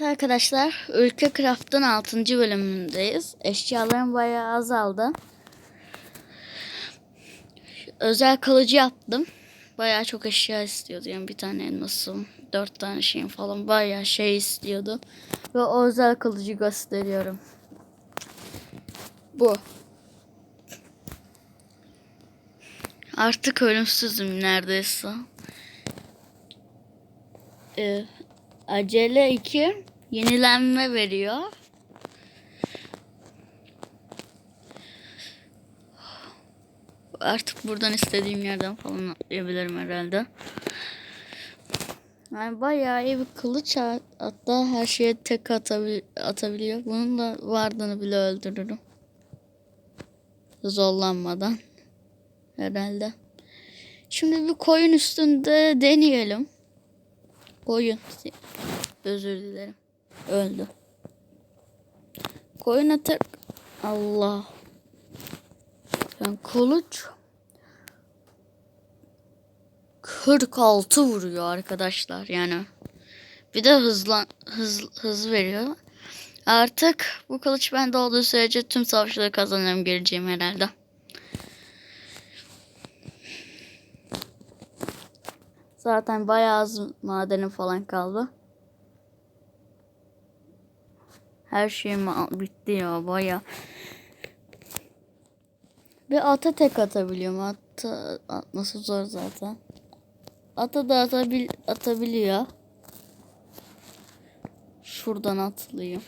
Evet arkadaşlar, Ülke Craft'ın 6. bölümündeyiz. Eşyalarım bayağı azaldı. Özel kalıcı yaptım. Bayağı çok eşya istiyordu. Yani bir tane elmasım, dört tane şeyim falan bayağı şey istiyordu. Ve o özel kalıcı gösteriyorum. Bu. Artık ölümsüzüm neredeyse. Ee, acele 2 yenilenme veriyor. Artık buradan istediğim yerden falan atlayabilirim herhalde. Yani bayağı iyi bir kılıç ha- hatta her şeye tek atabil atabiliyor. Bunun da vardığını bile öldürürüm. Zorlanmadan. Herhalde. Şimdi bir koyun üstünde deneyelim. Koyun. Özür dilerim. Öldü. Koyun atak. Allah. Yani kılıç 46 vuruyor arkadaşlar yani. Bir de hızlan hız hız veriyor. Artık bu kılıç bende olduğu sürece tüm savaşları kazanırım geleceğim herhalde. Zaten bayağı az madenim falan kaldı. Her şeyim bitti ya bayağı. Bir ata tek atabiliyorum. Ata atması zor zaten. Ata da atabil atabiliyor. Şuradan atlayayım.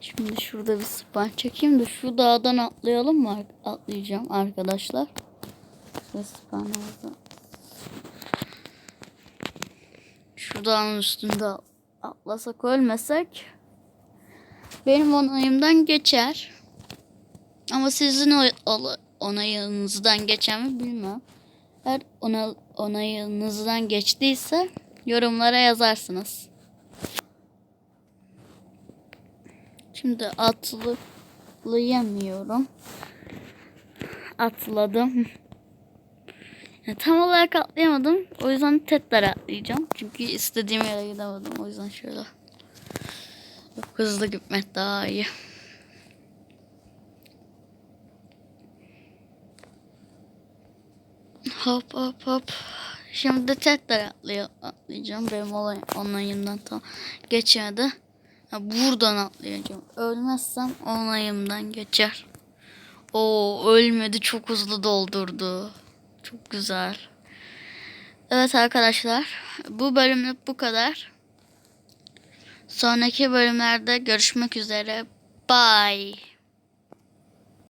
Şimdi şurada bir span çekeyim de şu dağdan atlayalım mı? Atlayacağım arkadaşlar. Span orada. Şu üstünde atlasak ölmesek benim onayımdan geçer. Ama sizin onayınızdan geçer mi bilmem. Eğer ona, onayınızdan geçtiyse yorumlara yazarsınız. Şimdi atlayamıyorum. Atladım. Tam olarak atlayamadım. O yüzden tekrar atlayacağım. Çünkü istediğim yere gidemedim. O yüzden şöyle. Yok, hızlı gitmek daha iyi. Hop hop hop. Şimdi atlay atlayacağım. Benim olay onayımdan tam geçmedi. Ha, buradan atlayacağım. Ölmezsem onayımdan geçer. O ölmedi. Çok hızlı doldurdu. Çok güzel. Evet arkadaşlar. Bu bölümlük bu kadar. Sonraki bölümlerde görüşmek üzere. Bye.